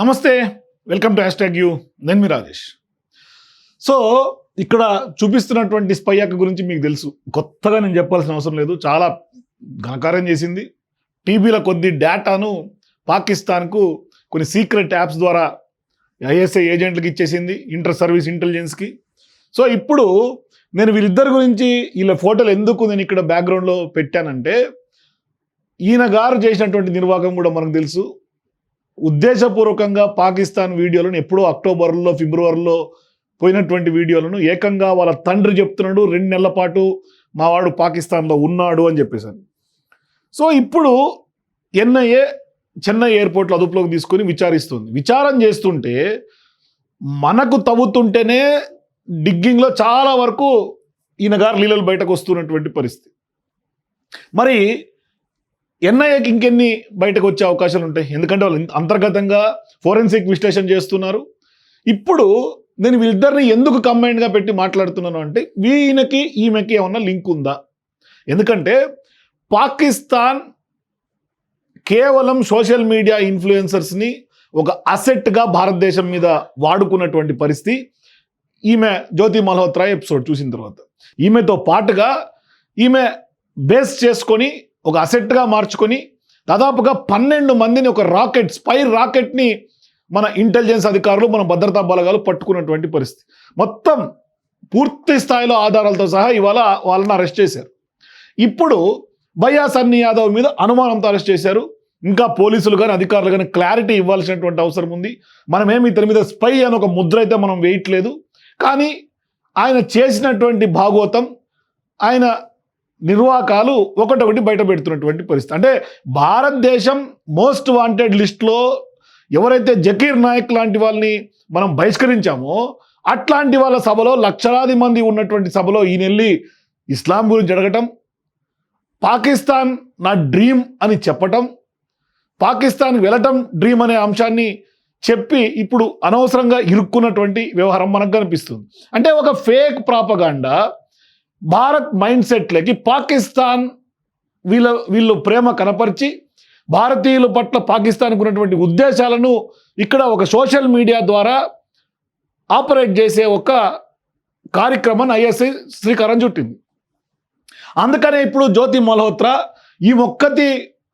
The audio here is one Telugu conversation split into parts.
నమస్తే welcome to hash tag U. నేను మీ రాజేష్. సో ఇక్కడ చూపిస్తున్నటువంటి స్పైయాక గురించి మీకు తెలుసు. కొత్తగా నేను చెప్పాల్సిన అవసరం లేదు. చాలా ఘనకార్యం చేసింది. టీబీల కొద్ది డేటాను పాకిస్తాన్కు కొన్ని సీక్రెట్ యాప్స్ ద్వారా ఐఎస్ఐ ఏజెంట్లకు ఇచ్చేసింది ఇంటర్ సర్వీస్ ఇంటెలిజెన్స్కి. సో ఇప్పుడు నేను వీళ్ళిద్దరి గురించి వీళ్ళ ఫోటోలు ఎందుకు నేను ఇక్కడ బ్యాక్గ్రౌండ్లో పెట్టానంటే ఈయన గారు చేసినటువంటి నిర్వాహకం కూడా మనకు తెలుసు. ఉద్దేశపూర్వకంగా పాకిస్తాన్ వీడియోలను ఎప్పుడో అక్టోబర్లో ఫిబ్రవరిలో పోయినటువంటి వీడియోలను ఏకంగా వాళ్ళ తండ్రి చెప్తున్నాడు రెండు నెలల పాటు మావాడు పాకిస్తాన్లో ఉన్నాడు అని చెప్పేసాను సో ఇప్పుడు ఎన్ఐఏ చెన్నై ఎయిర్పోర్ట్లో అదుపులోకి తీసుకొని విచారిస్తుంది. విచారం చేస్తుంటే మనకు తవ్వుతుంటేనే డిగ్గింగ్లో చాలా వరకు ఈయన గారు లీలలు బయటకు వస్తున్నటువంటి పరిస్థితి. మరి ఎన్ఐఏకి ఇంకెన్ని బయటకు వచ్చే అవకాశాలు ఉంటాయి? ఎందుకంటే వాళ్ళు అంతర్గతంగా ఫోరెన్సిక్ విశ్లేషణ చేస్తున్నారు. ఇప్పుడు నేను వీళ్ళిద్దరిని ఎందుకు కంబైన్డ్గా పెట్టి మాట్లాడుతున్నాను అంటే వీళ్ళకి ఈమెకి ఏమన్నా లింక్ ఉందా? ఎందుకంటే పాకిస్తాన్ కేవలం సోషల్ మీడియా ఇన్ఫ్లుయెన్సర్స్ని ఒక అసెట్గా భారతదేశం మీద వాడుకున్నటువంటి పరిస్థితి. ఈమె జ్యోతి మల్హోత్రా ఎపిసోడ్ చూసిన తర్వాత. ఈమెతో పాటుగా ఈమె బేస్ చేసుకొని ఒక అసెట్గా మార్చుకొని దాదాపుగా పన్నెండు మందిని ఒక రాకెట్ స్పై రాకెట్ని మన ఇంటెలిజెన్స్ అధికారులు మన భద్రతా బలగాలు పట్టుకున్నటువంటి పరిస్థితి. మొత్తం పూర్తి స్థాయిలో ఆధారాలతో సహా ఇవాళ వాళ్ళని అరెస్ట్ చేశారు. ఇప్పుడు భయ్యా సన్నీ యాదవ్ మీద అనుమానంతో అరెస్ట్ చేశారు. ఇంకా పోలీసులు కానీ అధికారులు కానీ క్లారిటీ ఇవ్వాల్సినటువంటి అవసరం ఉంది. మనమేమి ఇతని మీద స్పై అని ఒక ముద్ర అయితే మనం వేయట్లేదు. కానీ ఆయన చేసినటువంటి భాగవతం ఆయన నిర్వాకాలు ఒకటొకటి బయట పెడుతున్నటువంటి పరిస్థితి. అంటే భారతదేశం మోస్ట్ వాంటెడ్ లిస్ట్లో ఎవరైతే జకీర్ నాయక్ లాంటి వాళ్ళని మనం బహిష్కరించామో అట్లాంటి వాళ్ళ సభలో లక్షలాది మంది ఉన్నటువంటి సభలో ఈయన వెళ్ళి ఇస్లాం గురించి అడగటం పాకిస్తాన్ నా డ్రీమ్ అని చెప్పటం పాకిస్తాన్ వెళ్ళటం డ్రీమ్ అనే అంశాన్ని చెప్పి ఇప్పుడు అనవసరంగా ఇరుక్కున్నటువంటి వ్యవహారం మనకు కనిపిస్తుంది. అంటే ఒక ఫేక్ ప్రాపగాండా భారత్ మైండ్ సెట్లకి పాకిస్తాన్ వీళ్ళ వీళ్ళు ప్రేమ కనపరిచి భారతీయుల పట్ల పాకిస్తాన్కు ఉన్నటువంటి ఉద్దేశాలను ఇక్కడ ఒక సోషల్ మీడియా ద్వారా ఆపరేట్ చేసే ఒక కార్యక్రమాన్ని ఐఎస్ఐ శ్రీకారం చుట్టింది. అందుకనే ఇప్పుడు జ్యోతి మల్హోత్రా ఈ ఒక్కటి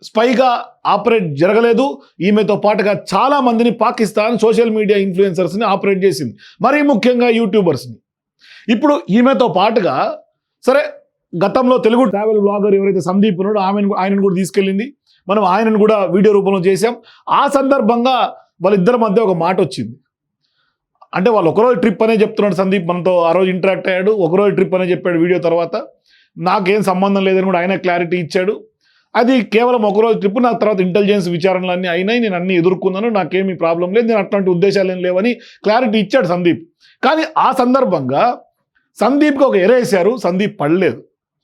స్పైగా ఆపరేట్ జరగలేదు. ఈమెతో పాటుగా చాలా మందిని పాకిస్తాన్ సోషల్ మీడియా ఇన్ఫ్లుయెన్సర్స్ని ఆపరేట్ చేసింది. మరీ ముఖ్యంగా యూట్యూబర్స్ని. ఇప్పుడు ఈమెతో పాటుగా సరే గతంలో తెలుగు ట్రావెల్ బ్లాగర్ ఎవరైతే సందీప్ ఉన్నాడో ఆమెను ఆయనను కూడా తీసుకెళ్ళింది. మనం ఆయనను కూడా వీడియో రూపంలో చేసాం ఆ సందర్భంగా వాళ్ళిద్దరి మధ్య ఒక మాట వచ్చింది. అంటే వాళ్ళు ఒకరోజు ట్రిప్ అనే చెప్తున్నాడు సందీప్ మనతో ఆ రోజు ఇంటరాక్ట్ అయ్యాడు. ఒకరోజు ట్రిప్ అనే చెప్పాడు వీడియో తర్వాత. నాకేం సంబంధం లేదని కూడా ఆయన క్లారిటీ ఇచ్చాడు. అది కేవలం ఒకరోజు ట్రిప్ నా తర్వాత ఇంటెలిజెన్స్ విచారణలు అన్నీ అయినాయి. నేను అన్ని ఎదుర్కొన్నాను. నాకేమీ ప్రాబ్లం లేదు. నేను అట్లాంటి ఉద్దేశాలు ఏం లేవని క్లారిటీ ఇచ్చాడు సందీప్. కానీ ఆ సందర్భంగా సందీప్కి ఒక ఎరేసారు సందీప్ పడలేదు.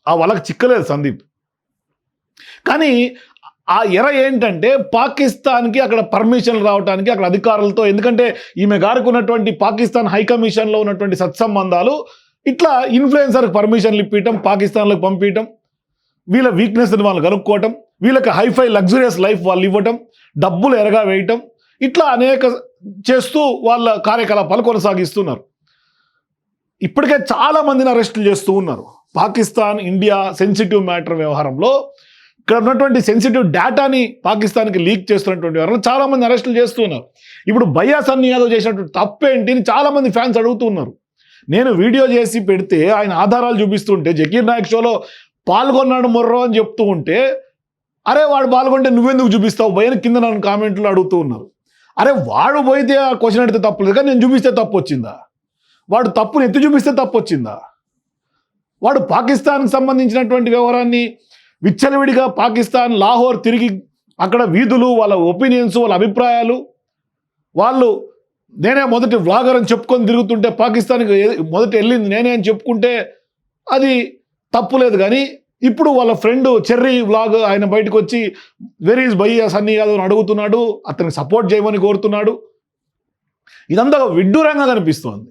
ఆ వలకు చిక్కలేదు సందీప్. కానీ ఆ ఎర ఏంటంటే పాకిస్తాన్కి అక్కడ పర్మిషన్లు రావడానికి అక్కడ అధికారులతో ఎందుకంటే ఈమె గారికి ఉన్నటువంటి పాకిస్తాన్ హై కమిషన్లో ఉన్నటువంటి సత్సంబంధాలు ఇట్లా ఇన్ఫ్లుయెన్సర్కి పర్మిషన్లు ఇప్పించడం పాకిస్తాన్లకు పంపించడం వీళ్ళ వీక్నెస్ని వాళ్ళు కనుక్కోవటం వీళ్ళకి హైఫై లగ్జరియస్ లైఫ్ వాళ్ళు ఇవ్వటం డబ్బులు ఎరగా వేయటం ఇట్లా అనేక చేస్తూ వాళ్ళ కార్యకలాపాలు కొనసాగిస్తున్నారు. ఇప్పటికే చాలా మందిని అరెస్టులు చేస్తూ ఉన్నారు. పాకిస్తాన్ ఇండియా సెన్సిటివ్ మ్యాటర్ వ్యవహారంలో ఇక్కడ ఉన్నటువంటి సెన్సిటివ్ డేటాని పాకిస్తాన్కి లీక్ చేస్తున్నటువంటి వ్యవహారంలో చాలామంది అరెస్టులు చేస్తున్నారు ఇప్పుడు భయ్యా సన్ని యాదవ్ చేసినటువంటి తప్పేంటి అని చాలామంది ఫ్యాన్స్ అడుగుతున్నారు నేను వీడియో చేసి పెడితే ఆయన ఆధారాలు చూపిస్తుంటే జకీర్ నాయక్ షోలో పాల్గొన్నాడు మొర్రో అని చెప్తూ ఉంటే అరే వాడు పాల్గొంటే నువ్వెందుకు చూపిస్తావు? భయని కింద నన్ను కామెంట్లు అడుగుతూ ఉన్నారు. అరే వాడు పోయితే ఆ క్వశ్చన్ అడిగితే తప్పులేదు కానీ నేను చూపిస్తే తప్పు వచ్చిందా? వాడు తప్పుని ఎత్తి చూపిస్తే తప్పు వచ్చిందా? వాడు పాకిస్తాన్కి సంబంధించినటువంటి వ్యవహారాన్ని విచ్చలవిడిగా పాకిస్తాన్ లాహోర్ తిరిగి అక్కడ వీధులు వాళ్ళ ఒపీనియన్స్ వాళ్ళ అభిప్రాయాలు వాళ్ళు నేనే మొదటి వ్లాగర్ అని చెప్పుకొని తిరుగుతుంటే పాకిస్తాన్కి మొదట వెళ్ళింది నేనే అని చెప్పుకుంటే అది తప్పులేదు కానీ ఇప్పుడు వాళ్ళ ఫ్రెండ్ చెర్రీ వ్లాగ్ ఆయన బయటకు వచ్చి వెరీ ఈజ్ భయ్య సన్నీ యాదవ్ అని అడుగుతున్నాడు అతనికి సపోర్ట్ చేయమని కోరుతున్నాడు. ఇదంతా విడ్డూరంగా కనిపిస్తోంది.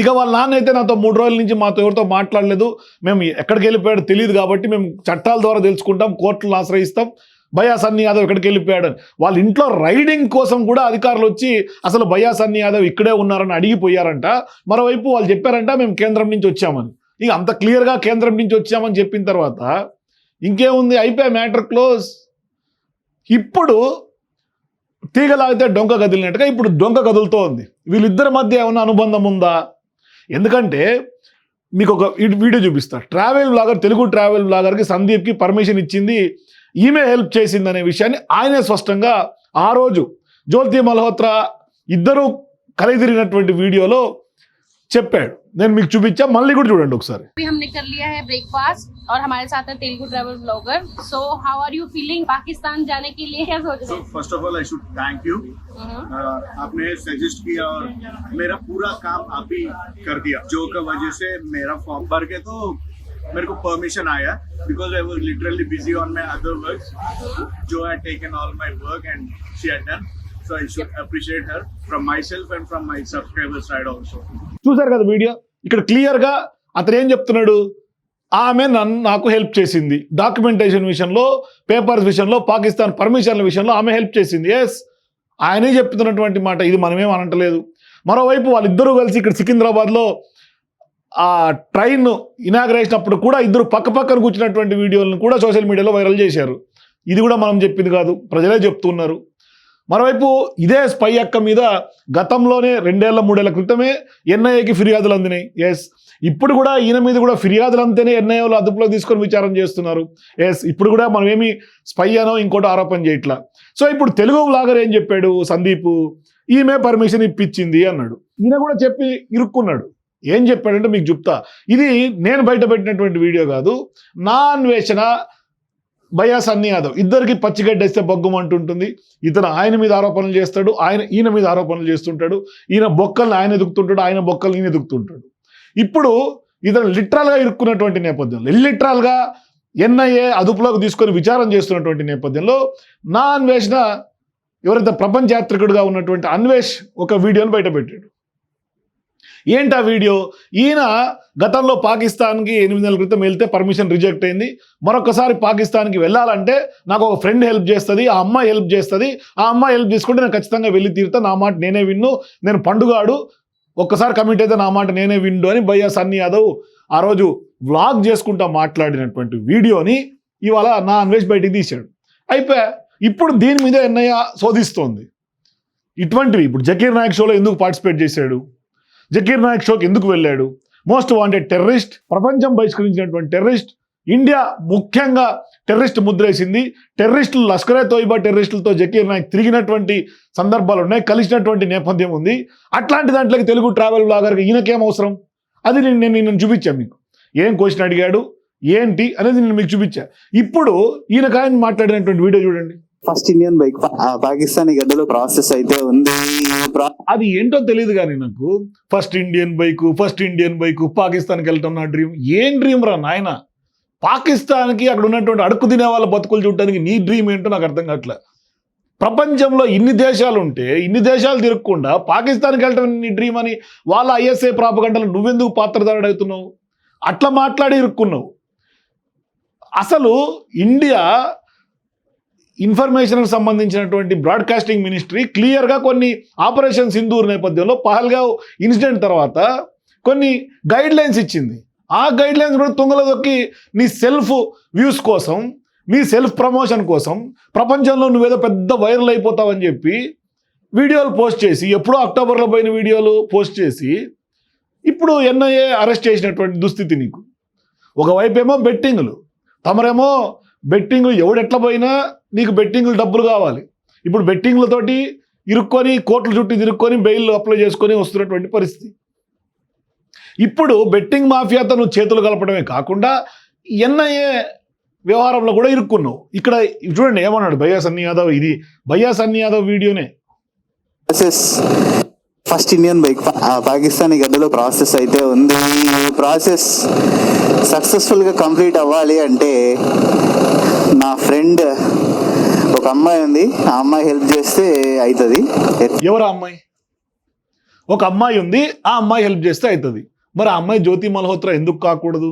ఇక వాళ్ళ నాన్న అయితే నాతో మూడు రోజుల నుంచి మాతో ఎవరితో మాట్లాడలేదు. మేము ఎక్కడికి వెళ్ళిపోయాడో తెలియదు కాబట్టి మేము చట్టాల ద్వారా తెలుసుకుంటాం కోర్టులను ఆశ్రయిస్తాం. భయా సన్నీ యాదవ్ ఎక్కడికి వెళ్ళిపోయాడు? వాళ్ళ ఇంట్లో రైడింగ్ కోసం కూడా అధికారులు వచ్చి అసలు భయా సన్నీ యాదవ్ ఇక్కడే ఉన్నారని అడిగిపోయారంట. మరోవైపు వాళ్ళు చెప్పారంట మేము కేంద్రం నుంచి వచ్చామని. ఇక అంత క్లియర్గా కేంద్రం నుంచి వచ్చామని చెప్పిన తర్వాత ఇంకేముంది? అయిపోయా మ్యాటర్ క్లోజ్. ఇప్పుడు తీగలాగితే డొంక కదిలినట్టుగా ఇప్పుడు డొంక కదులుతోంది. వీళ్ళిద్దరి మధ్య ఏమైనా అనుబంధం ఉందా? ఎందుకంటే మీకు ఒక వీడియో చూపిస్తా. ట్రావెల్ బ్లాగర్ తెలుగు ట్రావెల్ బ్లాగర్కి సందీప్కి పర్మిషన్ ఇచ్చింది ఈమె హెల్ప్ చేసింది అనే విషయాన్ని ఆయనే స్పష్టంగా ఆ రోజు జ్యోతి మల్హోత్రా ఇద్దరూ కలిదిరిగినటువంటి వీడియోలో చెప్పాడు. నేను మీకు చూపించా మళ్ళీ కూడా చూడండి ఒకసారి अभी हमने कर लिया है ब्रेकफास्ट और हमारे साथ है Telugu travel blogger so how are you feeling Pakistan जाने के लिए क्या सोच So रहे first of all, I should thank you. हैं Uh, आपने सजेस्ट किया और मेरा पूरा काम आप ही कर दिया जो का वजह से मेरा फॉर्म भर के तो मेरे को परमिशन आया because I was literally busy on my other work जो I taken all my work and she had done so I should appreciate her from myself and from my subscriber side also. చూశారు కదా వీడియో? ఇక్కడ క్లియర్గా అతను ఏం చెప్తున్నాడు? ఆమె నన్ను నాకు హెల్ప్ చేసింది. డాక్యుమెంటేషన్ విషయంలో పేపర్స్ విషయంలో పాకిస్తాన్ పర్మిషన్ల విషయంలో ఆమె హెల్ప్ చేసింది. ఎస్ ఆయనే చెప్తున్నటువంటి మాట. ఇది మనమేం అనట్లేదు. మరోవైపు వాళ్ళిద్దరూ కలిసి ఇక్కడ సికింద్రాబాద్లో ఆ ట్రైన్ ఇనాగ్రేషన్ అప్పుడు కూడా ఇద్దరు పక్క పక్కన కూర్చున్నటువంటి వీడియోలను కూడా సోషల్ మీడియాలో వైరల్ చేశారు. ఇది కూడా మనం చెప్పింది కాదు. ప్రజలే చెప్తున్నారు. మరోవైపు ఇదే స్పై అక్క మీద గతంలోనే రెండేళ్ళ మూడేళ్ళ క్రితమే ఎన్ఐఏకి ఫిర్యాదులు అందినాయి. ఎస్ ఇప్పుడు కూడా ఈయన మీద కూడా ఫిర్యాదులు అంతేనే ఎన్ఐఏలో అదుపులో తీసుకొని విచారం చేస్తున్నారు. ఎస్ ఇప్పుడు కూడా మనం ఏమి స్పై అనో ఇంకోటి ఆరోపణ చేయట్లా. సో ఇప్పుడు తెలుగు లాగర్ ఏం చెప్పాడు? సందీప్ ఈమె పర్మిషన్ ఇప్పించింది అన్నాడు. ఈయన కూడా చెప్పి ఇరుక్కున్నాడు. ఏం చెప్పాడంటే మీకు చెప్తా. ఇది నేను బయట పెట్టినటువంటి వీడియో కాదు. నా అన్వేషణ భయా సన్నీ యాదవ్ ఇద్దరికి పచ్చిగడ్డేస్తే బొగ్గమంటుంటుంది. ఇతను ఆయన మీద ఆరోపణలు చేస్తాడు ఆయన ఈయన మీద ఆరోపణలు చేస్తుంటాడు. ఈయన బొక్కల్ని ఆయన ఎదుగుతుంటాడు ఆయన బొక్కల్ని ఈయన ఎదుగుతుంటాడు. ఇప్పుడు ఇతను లిటరల్గా ఇరుక్కున్నటువంటి నేపథ్యంలో లిటరల్గా ఎన్ఐఏ అదుపులోకి తీసుకొని విచారం చేస్తున్నటువంటి నేపథ్యంలో నా అన్వేషణ ఎవరైతే ప్రపంచ యాత్రికుడుగా ఉన్నటువంటి అన్వేష్ ఒక వీడియోని బయటపెట్టాడు. ఏంటి ఆ వీడియో? ఈయన గతంలో పాకిస్తాన్కి ఎనిమిది నెలల క్రితం వెళ్తే పర్మిషన్ రిజెక్ట్ అయింది. మరొకసారి పాకిస్తాన్కి వెళ్ళాలంటే నాకు ఒక ఫ్రెండ్ హెల్ప్ చేస్తుంది ఆ అమ్మాయి హెల్ప్ చేస్తుంది. ఆ అమ్మాయి హెల్ప్ చేసుకుంటే నేను ఖచ్చితంగా వెళ్ళి తీరుతా నా మాట నేనే విన్ను. నేను పండుగాడు ఒక్కసారి కమిట్ అయితే నా మాట నేనే విండు అని భయ్యా సన్నీ యాదవ్ ఆ రోజు వ్లాగ్ చేసుకుంటా మాట్లాడినటువంటి వీడియోని ఇవాళ నా అన్వేష్ బయటికి తీశాడు. అయితే ఇప్పుడు దీని మీద ఎన్ఐఏ శోధిస్తోంది. ఇటువంటివి ఇప్పుడు జకీర్ నాయక్ షోలో ఎందుకు పార్టిసిపేట్ చేశాడు? జకీర్ నాయక్ షోకి ఎందుకు వెళ్ళాడు? మోస్ట్ వాంటెడ్ టెర్రరిస్ట్ ప్రపంచం బహిష్కరించినటువంటి టెర్రరిస్ట్ ఇండియా ముఖ్యంగా టెర్రరిస్ట్ ముద్రేసింది టెర్రరిస్టులు లష్కరే తోయిబా టెర్రరిస్టులతో జకీర్ నాయక్ తిరిగినటువంటి సందర్భాలు ఉన్నాయి కలిసినటువంటి నేపథ్యం ఉంది. అట్లాంటి దాంట్లోకి తెలుగు ట్రావెల్ బ్లాగర్కి ఈయనకేం అవసరం? అది నేను నేను నేను చూపించాను మీకు. ఏం క్వశ్చన్ అడిగాడు? ఏంటి? అనేది నేను మీకు చూపించా. ఇప్పుడు ఈయన కాయని మాట్లాడినటువంటి వీడియో చూడండి. ఫస్ట్ ఇండియన్ బైక్ పాకిస్తానీ గడ్డలో ప్రాసెస్ అయితే ఉంది. అది ఏంటో తెలియదు కానీ నాకు. First Indian bike first Indian bike పాకిస్తాన్కి వెళ్ళటం నా డ్రీమ్ ఏం డ్రీమ్ రా నాయన? పాకిస్తాన్కి అక్కడ ఉన్నటువంటి అడుక్కు తినే వాళ్ళ బతుకులు చూడటానికి నీ డ్రీమ్ ఏంటో నాకు అర్థం కావట్లే. ప్రపంచంలో ఇన్ని దేశాలు ఉంటే ఇన్ని దేశాలు తిరగకుండా పాకిస్తాన్కి వెళ్ళటం నీ డ్రీమ్ అని వాళ్ళ ఐఎస్ఏ ప్రాపగంటలు నువ్వెందుకు పాత్రధారుడు అవుతున్నావు? అట్లా మాట్లాడి ఇరుక్కున్నావు. అసలు ఇండియా ఇన్ఫర్మేషన్కి సంబంధించినటువంటి బ్రాడ్కాస్టింగ్ మినిస్ట్రీ క్లియర్గా కొన్ని ఆపరేషన్ సింధూర్ నేపథ్యంలో పహల్గావ్ ఇన్సిడెంట్ తర్వాత కొన్ని గైడ్ లైన్స్ ఇచ్చింది. ఆ గైడ్ లైన్స్ కూడా తుంగలో దొక్కి నీ సెల్ఫ్ వ్యూస్ కోసం నీ సెల్ఫ్ ప్రమోషన్ కోసం ప్రపంచంలో నువ్వేదో పెద్ద వైరల్ అయిపోతావని చెప్పి వీడియోలు పోస్ట్ చేసి ఎప్పుడో అక్టోబర్లో పోయిన వీడియోలు పోస్ట్ చేసి ఇప్పుడు ఎన్ఐఏ అరెస్ట్ చేసినటువంటి దుస్థితి నీకు. ఒకవైపు ఏమో బెట్టింగ్లు తమరేమో బెట్టింగ్లు ఎవడెట్ల పోయినా నీకు బెట్టింగ్లు డబ్బులు కావాలి. ఇప్పుడు బెట్టింగ్లతోటి ఇరుక్కొని కోట్ల చుట్టూ తిరుక్కొని బెయిల్ అప్లై చేసుకొని వస్తున్నటువంటి పరిస్థితి. ఇప్పుడు బెట్టింగ్ మాఫియాతో నువ్వు చేతులు కలపడమే కాకుండా ఎన్ఐఏ వ్యవహారంలో కూడా ఇరుక్కున్నావు. ఇక్కడ చూడండి ఏమన్నాడు భయ్యా సన్నీ యాదవ్? ఇది భయ్యా సన్నీ యాదవ్ వీడియోనే. ఫస్ట్ ఇండియన్ బైక్ పాకిస్తాన్ గడ్డలో ప్రాసెస్ అయితే ఉంది. ఈ ప్రాసెస్ సక్సెస్ఫుల్గా కంప్లీట్ అవ్వాలి అంటే నా ఫ్రెండ్ ఒక అమ్మాయి ఉంది. ఆ అమ్మాయి హెల్ప్ చేస్తే అవుతుంది ఎవరు ఆ అమ్మాయి? ఒక అమ్మాయి ఉంది. ఆ అమ్మాయి హెల్ప్ చేస్తే అవుతుంది మరి ఆ అమ్మాయి జ్యోతి మల్హోత్రా ఎందుకు కాకూడదు?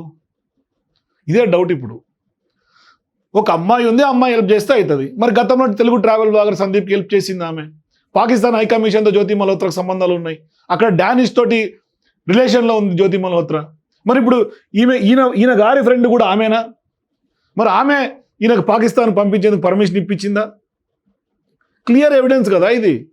ఇదే డౌట్ ఇప్పుడు. ఒక అమ్మాయి ఉంది. ఆ అమ్మాయి హెల్ప్ చేస్తే అవుతుంది మరి గతంలో తెలుగు ట్రావెల్ బ్లాగర్ సందీప్కి హెల్ప్ చేసింది ఆమె. పాకిస్తాన్ హై కమిషన్తో జ్యోతి మల్హోత్రాకు సంబంధాలు ఉన్నాయి. అక్కడ డానిష్ తోటి రిలేషన్లో ఉంది జ్యోతి మల్హోత్రా. మరి ఇప్పుడు ఈమె ఈయన ఈయన గారి ఫ్రెండ్ కూడా ఆమెనా? మరి ఆమె ఈయనకు పాకిస్తాన్ పంపించేందుకు పర్మిషన్ ఇప్పించిందా? క్లియర్ ఎవిడెన్స్ కదా ఇది.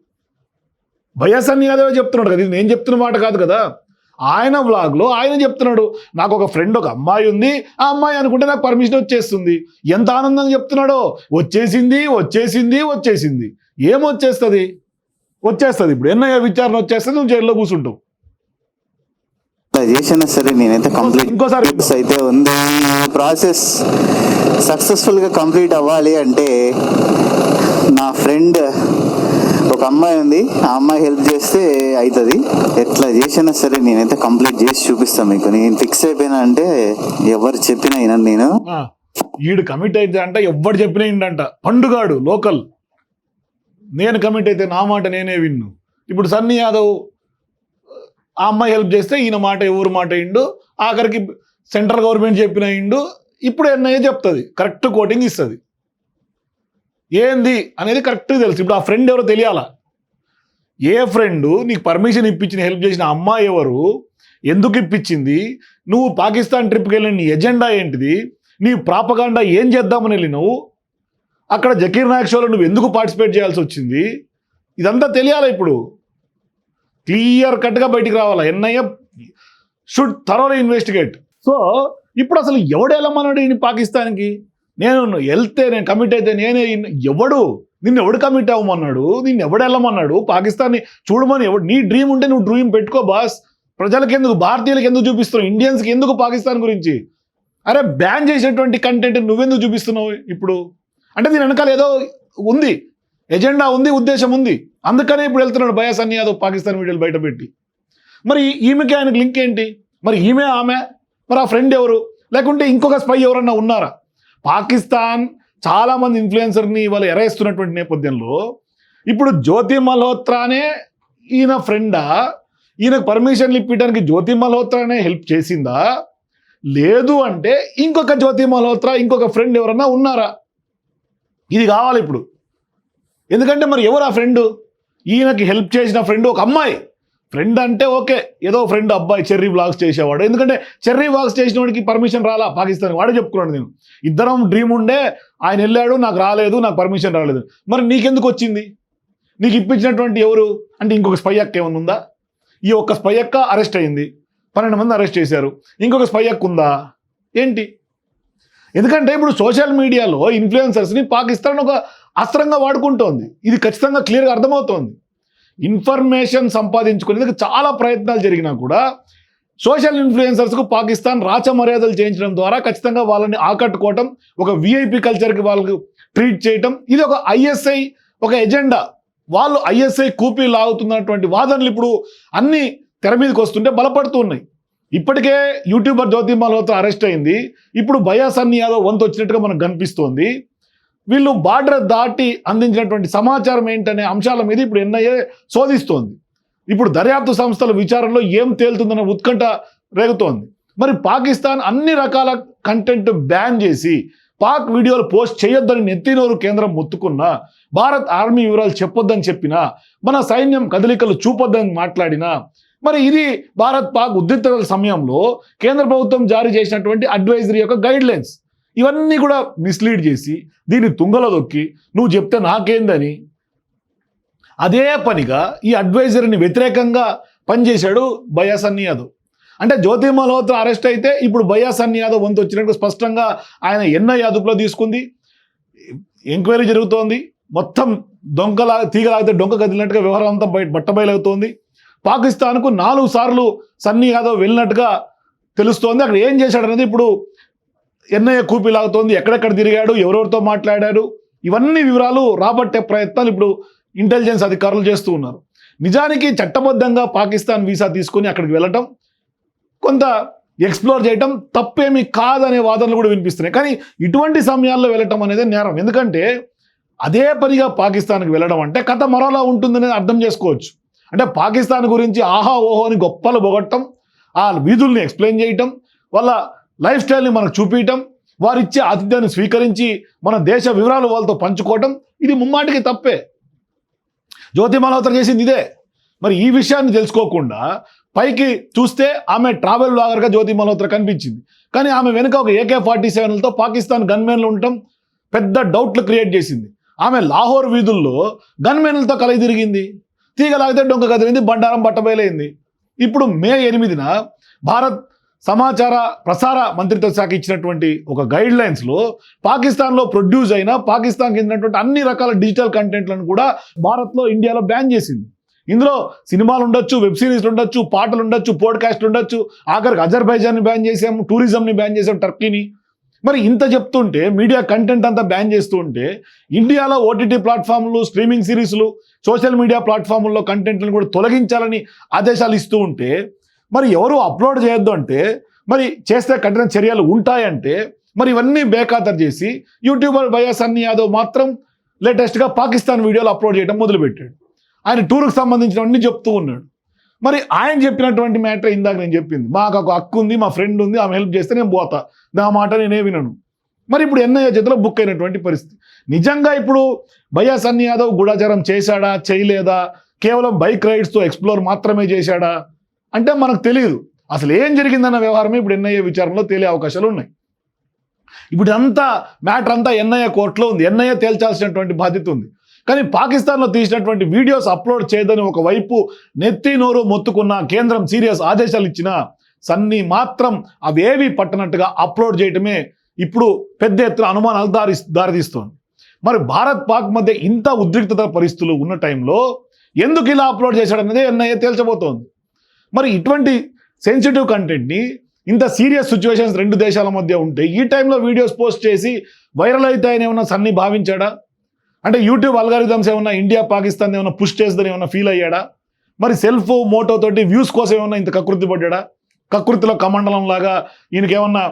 భయాసన్ యాదవ్ చెప్తున్నాడు కదా ఇది నేను చెప్తున్న మాట కాదు కదా. ఆయన వ్లాగ్లో ఆయన చెప్తున్నాడు నాకు ఒక ఫ్రెండ్ ఒక అమ్మాయి ఉంది ఆ అమ్మాయి అనుకుంటే నాకు పర్మిషన్ వచ్చేస్తుంది. ఎంత ఆనందంగా చెప్తున్నాడో? వచ్చేసింది వచ్చేసింది వచ్చేసింది. ఏం వచ్చేస్తుంది? వచ్చేస్తుంది ఇప్పుడు. ఎన్నయ్య విచారణ వచ్చేస్తుంది నువ్వు జైల్లో కూర్చుంటావు. చేసినా సరే నేనైతే కంప్లీట్ ఇంకోసారి. అయితే ఉంది. ప్రాసెస్ సక్సెస్ఫుల్గా కంప్లీట్ అవ్వాలి అంటే నా ఫ్రెండ్ ఒక అమ్మాయి ఉంది. ఆ అమ్మాయి హెల్ప్ చేస్తే అవుతుంది ఎట్లా చేసినా సరే నేనైతే కంప్లీట్ చేసి చూపిస్తాను మీకు. నేను ఫిక్స్ అయిపోయినా అంటే ఎవరు చెప్పినా వినను నేను. ఈడు కమిట్ అయితే అంట ఎవ్వడు చెప్పిన ఏంటంట పండుగాడు లోకల్. నేను కమిట్ అయితే నా మాట నేనే విన్ను. ఇప్పుడు సన్నీ యాదవ్ ఆ అమ్మాయి హెల్ప్ చేస్తే ఈయన మాట ఎవరు మాట ఇండు ఆఖరికి సెంట్రల్ గవర్నమెంట్ చెప్పిన ఇండు ఇప్పుడు ఎన్ఐఏ చెప్తుంది కరెక్ట్ కోటింగ్ ఇస్తుంది. ఏంది అనేది కరెక్ట్గా తెలుసు. ఇప్పుడు ఆ ఫ్రెండ్ ఎవరో తెలియాలా? ఏ ఫ్రెండ్ నీకు పర్మిషన్ ఇప్పించిన హెల్ప్ చేసిన అమ్మాయి ఎవరు ఎందుకు ఇప్పించింది నువ్వు పాకిస్తాన్ ట్రిప్కి వెళ్ళిన నీ ఎజెండా ఏంటిది నీ ప్రాపగాండా ఏం చేద్దామని వెళ్ళినావు అక్కడ జకీర్ నాయక్ షోలో నువ్వు ఎందుకు పార్టిసిపేట్ చేయాల్సి వచ్చింది ఇదంతా తెలియాలి ఇప్పుడు? క్లియర్ కట్గా బయటికి రావాలా. NIA should thoroughly investigate so ఇప్పుడు అసలు ఎవడు వెళ్ళమన్నాడు ఈయన పాకిస్తాన్కి? నేను వెళ్తే నేను కమిట్ అయితే నేనే ఎవడు? నిన్ను ఎవడు కమిట్ అవ్వమన్నాడు నిన్ను ఎవడు వెళ్ళమన్నాడు పాకిస్తాన్ని చూడమని ఎవడు నీ డ్రీమ్ ఉంటే నువ్వు డ్రీమ్ పెట్టుకో బాస్. ప్రజలకు ఎందుకు భారతీయులకు ఎందుకు చూపిస్తున్నావు? ఇండియన్స్కి ఎందుకు పాకిస్తాన్ గురించి? అరే బ్యాన్ చేసేటువంటి కంటెంట్ నువ్వెందుకు చూపిస్తున్నావు ఇప్పుడు? అంటే దీని వెనకాల ఏదో ఉంది. ఎజెండా ఉంది ఉద్దేశం ఉంది. అందుకనే ఇప్పుడు వెళ్తున్నాడు బయాస్ అన్ని యాదవ్ పాకిస్తాన్ వీడియోలు బయట పెట్టి. మరి ఈమెకి ఆయనకి లింక్ ఏంటి? మరి ఈమె ఆమె? మరి ఆ ఫ్రెండ్ ఎవరు? లేకుంటే ఇంకొక స్పై ఎవరన్నా ఉన్నారా? పాకిస్తాన్ చాలామంది ఇన్ఫ్లుయెన్సర్ని వాళ్ళు ఎరేస్తున్నటువంటి నేపథ్యంలో ఇప్పుడు జ్యోతి మల్హోత్రానే ఈయన ఫ్రెండా ఈయనకు పర్మిషన్లు ఇప్పించడానికి జ్యోతి మల్హోత్రానే హెల్ప్ చేసిందా? లేదు అంటే ఇంకొక జ్యోతి మల్హోత్రా ఇంకొక ఫ్రెండ్ ఎవరన్నా ఉన్నారా? ఇది కావాలి ఇప్పుడు. ఎందుకంటే మరి ఎవరు ఆ ఫ్రెండ్ ఈయనకి హెల్ప్ చేసిన ఫ్రెండ్ ఒక అమ్మాయి. ఫ్రెండ్ అంటే ఓకే ఏదో ఫ్రెండ్ అబ్బాయి చెర్రీ బ్లాగ్స్ చేసేవాడు. ఎందుకంటే చెర్రీ బ్లాగ్స్ చేసిన వాడికి పర్మిషన్ రాలా? పాకిస్తాన్ వాడే చెప్పుకున్నాను నేను. ఇద్దరం డ్రీమ్ ఉండే ఆయన వెళ్ళాడు నాకు రాలేదు నాకు పర్మిషన్ రాలేదు. మరి నీకెందుకు వచ్చింది? నీకు ఇప్పించినటువంటి ఎవరు? అంటే ఇంకొక స్పై అక్క ఏమైనా ఉందా? ఈ ఒక్క స్పై అక్క అరెస్ట్ అయింది. పన్నెండు మంది అరెస్ట్ చేశారు. ఇంకొక స్పై అక్క ఉందా? ఏంటి? ఎందుకంటే ఇప్పుడు సోషల్ మీడియాలో ఇన్ఫ్లుయెన్సర్స్ని పాకిస్తాన్ ఒక అస్త్రంగా వాడుకుంటోంది. ఇది ఖచ్చితంగా క్లియర్గా అర్థమవుతోంది. ఇన్ఫర్మేషన్ సంపాదించుకునేందుకు చాలా ప్రయత్నాలు జరిగినా కూడా సోషల్ ఇన్ఫ్లుయెన్సర్స్కు పాకిస్తాన్ రాచ మర్యాదలు చేయించడం ద్వారా ఖచ్చితంగా వాళ్ళని ఆకట్టుకోవటం ఒక విఐపి కల్చర్కి వాళ్ళకు ట్రీట్ చేయటం ఇది ఒక ఐఎస్ఐ ఒక ఎజెండా. వాళ్ళు ఐఎస్ఐ కూపీ లాగుతున్నటువంటి వాదనలు ఇప్పుడు అన్ని తెర మీదకి వస్తుంటే బలపడుతూ ఉన్నాయి. ఇప్పటికే యూట్యూబర్ జ్యోతి మల్హోత్రా అరెస్ట్ అయింది. ఇప్పుడు భయాసన్ని యాదవ్ వంతు వచ్చినట్టుగా మనకు కనిపిస్తోంది. వీళ్ళు బార్డర్ దాటి అందించినటువంటి సమాచారం ఏంటనే అంశాల మీద ఇప్పుడు ఎన్ఐఏ శోధిస్తోంది. ఇప్పుడు దర్యాప్తు సంస్థల విచారణలో ఏం తేలుతుందనే ఉత్కంఠ రేగుతోంది. మరి పాకిస్తాన్ అన్ని రకాల కంటెంట్ బ్యాన్ చేసి పాక్ వీడియోలు పోస్ట్ చేయొద్దని నెత్తినోరు కేంద్రం ముత్తుకున్నా భారత్ ఆర్మీ వివరాలు చెప్పొద్దని చెప్పినా మన సైన్యం కదలికలు చూపొద్దని మాట్లాడినా మరి ఇది భారత్ పాక్ ఉద్రిక్తతల సమయంలో కేంద్ర ప్రభుత్వం జారీ చేసినటువంటి అడ్వైజరీ యొక్క గైడ్ లైన్స్ ఇవన్నీ కూడా మిస్లీడ్ చేసి దీన్ని తుంగలో దొక్కి నువ్వు చెప్తే నాకేందని? అదే పనిగా ఈ అడ్వైజర్ని వ్యతిరేకంగా పనిచేశాడు బయాసన్ని యాదవ్. అంటే జ్యోతి మల్హోత్రా అరెస్ట్ అయితే ఇప్పుడు బయాసన్ని యాదవ్ వంతు వచ్చినట్టు స్పష్టంగా ఆయన ఎన్నో యాదవ్లో తీసుకుంది. ఎంక్వైరీ జరుగుతోంది. మొత్తం దొంగలా తీగలాగితే డొంక కదిలినట్టుగా వ్యవహారం అంతా బయట బట్టబయలవుతోంది. పాకిస్తాన్కు నాలుగు సార్లు సన్నీ యాదవ్ వెళ్ళినట్టుగా తెలుస్తోంది. అక్కడ ఏం చేశాడనేది ఇప్పుడు ఎన్నయ్య కూపి లాగుతోంది ఎక్కడెక్కడ తిరిగాడు ఎవరెవరితో మాట్లాడాడు ఇవన్నీ వివరాలు రాబట్టే ప్రయత్నాలు ఇప్పుడు ఇంటెలిజెన్స్ అధికారులు చేస్తూ ఉన్నారు. నిజానికి చట్టబద్ధంగా పాకిస్తాన్ వీసా తీసుకొని అక్కడికి వెళ్ళటం కొంత ఎక్స్ప్లోర్ చేయటం తప్పేమీ కాదనే వాదనలు కూడా వినిపిస్తున్నాయి. కానీ ఇటువంటి సమయాల్లో వెళ్ళటం అనేది నేరం. ఎందుకంటే అదే పనిగా పాకిస్తాన్కి వెళ్ళడం అంటే కథ మరోలా ఉంటుందనేది అర్థం చేసుకోవచ్చు. అంటే పాకిస్తాన్ గురించి ఆహా ఓహో అని గొప్పలు పొగట్టం ఆ వీధుల్ని ఎక్స్ప్లెయిన్ చేయటం వాళ్ళ లైఫ్ స్టైల్ని మనకు చూపించటం వారిచ్చే ఆతిథ్యాన్ని స్వీకరించి మన దేశ వివరాలు వాళ్ళతో పంచుకోవటం ఇది ముమ్మాటికి తప్పే. జ్యోతి మల్హోత్రా చేసింది ఇదే. మరి ఈ విషయాన్ని తెలుసుకోకుండా పైకి చూస్తే ఆమె ట్రావెల్ బ్లాగర్గా జ్యోతి మల్హోత్రా కనిపించింది. కానీ ఆమె వెనుక ఒక ఏకే ఫార్టీ సెవెన్లతో పాకిస్తాన్ గన్మెన్లు ఉండటం పెద్ద డౌట్లు క్రియేట్ చేసింది. ఆమె లాహోర్ వీధుల్లో గన్మెన్లతో కలిగి తిరిగింది. తీగలాగితే డొంక కదిలింది బండారం బట్టబయలైంది. ఇప్పుడు మే ఎనిమిదిన భారత్ సమాచార ప్రసార మంత్రిత్వ శాఖ ఇచ్చినటువంటి ఒక గైడ్ లైన్స్లో పాకిస్తాన్లో ప్రొడ్యూస్ అయిన పాకిస్తాన్కి చెందినటువంటి అన్ని రకాల డిజిటల్ కంటెంట్లను కూడా భారత్లో ఇండియాలో బ్యాన్ చేసింది. ఇందులో సినిమాలు ఉండొచ్చు వెబ్ సిరీస్లు ఉండొచ్చు పాటలు ఉండొచ్చు పోడ్కాస్ట్లు ఉండొచ్చు. ఆఖరికి అజర్బైజాన్ని బ్యాన్ చేసాము టూరిజంని బ్యాన్ చేసాం టర్కీని మరి ఇంత చెప్తుంటే మీడియా కంటెంట్ అంతా బ్యాన్ చేస్తూ ఉంటే ఇండియాలో ఓటీటీ ప్లాట్ఫామ్లు స్ట్రీమింగ్ సిరీస్లు సోషల్ మీడియా ప్లాట్ఫామ్ల్లో కంటెంట్లను కూడా తొలగించాలని ఆదేశాలు ఇస్తూ ఉంటే మరి ఎవరు అప్లోడ్ చేయొద్దు అంటే మరి చేస్తే కఠిన చర్యలు ఉంటాయంటే మరి ఇవన్నీ బేఖాతరు చేసి యూట్యూబర్ వైఎస్ సన్నీ యాదవ్ మాత్రం లేటెస్ట్గా పాకిస్తాన్ వీడియోలు అప్లోడ్ చేయడం మొదలుపెట్టాడు. ఆయన టూర్కి సంబంధించినవన్నీ చెప్తూ ఉన్నాడు. మరి ఆయన చెప్పినటువంటి మ్యాటర్ ఇందాక నేను చెప్పింది. మాకు ఒక హక్కు ఉంది మా ఫ్రెండ్ ఉంది ఆమె హెల్ప్ చేస్తే నేను పోతా. నా మాట నేనే వినను. మరి ఇప్పుడు ఎన్ఐఏ చేతిలో బుక్ అయినటువంటి పరిస్థితి. నిజంగా ఇప్పుడు భయ్యా సన్నీ యాదవ్ గూఢాచారం చేశాడా చేయలేదా? కేవలం బైక్ రైడ్స్తో ఎక్స్ప్లోర్ మాత్రమే చేశాడా? అంటే మనకు తెలియదు అసలు ఏం జరిగిందన్న వ్యవహారమే ఇప్పుడు ఎన్ఐఏ విచారణలో తేలే అవకాశాలు ఉన్నాయి. ఇప్పుడు అంతా మ్యాటర్ అంతా ఎన్ఐఏ కోర్టులో ఉంది. ఎన్ఐఏ తేల్చాల్సినటువంటి బాధ్యత ఉంది. కానీ పాకిస్తాన్లో తీసినటువంటి వీడియోస్ అప్లోడ్ చేయదని ఒకవైపు నెత్తి నోరు మొత్తుకున్న కేంద్రం సీరియస్ ఆదేశాలు ఇచ్చిన సన్నీ మాత్రం అవేవి పట్టనట్టుగా అప్లోడ్ చేయటమే ఇప్పుడు పెద్ద ఎత్తున అనుమానాలు దారి దారితీస్తోంది. మరి భారత్ పాక్ మధ్య ఇంత ఉద్రిక్తత పరిస్థితులు ఉన్న టైంలో ఎందుకు ఇలా అప్లోడ్ చేశాడనేది ఎన్ఐఏ తేల్చబోతోంది? మరి ఇటువంటి సెన్సిటివ్ కంటెంట్ని ఇంత సీరియస్ సిచ్యువేషన్స్ రెండు దేశాల మధ్య ఉంటే ఈ టైంలో వీడియోస్ పోస్ట్ చేసి వైరల్ అవుతాయని ఏమన్నా సన్నీ భావించాడా? అంటే యూట్యూబ్ అల్గారిథమ్స్ ఏమన్నా ఇండియా పాకిస్తాన్ ఏమన్నా పుష్ చేస్తుందని ఏమన్నా ఫీల్ అయ్యాడా? మరి సెల్ఫ్ మోటో తోటి వ్యూస్ కోసం ఏమన్నా ఇంత కకృతి పడ్డాడా? కకృతిలో కమండలం లాగా ఈయనకేమన్నా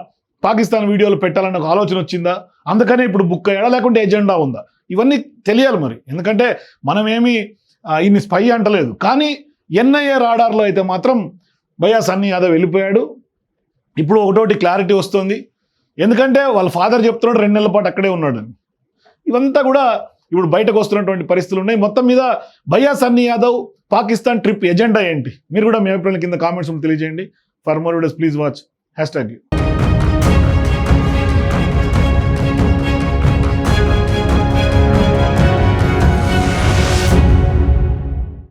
పాకిస్తాన్ వీడియోలు పెట్టాలన్న ఒక ఆలోచన వచ్చిందా? అందుకనే ఇప్పుడు బుక్ అయ్యాడా? లేకుంటే ఎజెండా ఉందా? ఇవన్నీ తెలియాలి మరి. ఎందుకంటే మనమేమి ఈయన్ని స్పై అంటలేదు. కానీ ఎన్ఐఏ రాడార్లో అయితే మాత్రం భయ్యా సన్నీ యాదవ్ వెళ్ళిపోయాడు. ఇప్పుడు ఒకటోటి క్లారిటీ వస్తుంది. ఎందుకంటే వాళ్ళ ఫాదర్ చెప్తున్నాడు రెండు నెలల పాటు అక్కడే ఉన్నాడు. ఇవంతా కూడా ఇప్పుడు బయటకు వస్తున్నటువంటి పరిస్థితులు ఉన్నాయి. మొత్తం మీద భయ్యా సన్నీ యాదవ్ పాకిస్తాన్ ట్రిప్ ఎజెండా ఏంటి? మీరు కూడా మీ అభిప్రాయాల కింద కామెంట్స్ తెలియజేయండి. For more videos please watch. Hash tag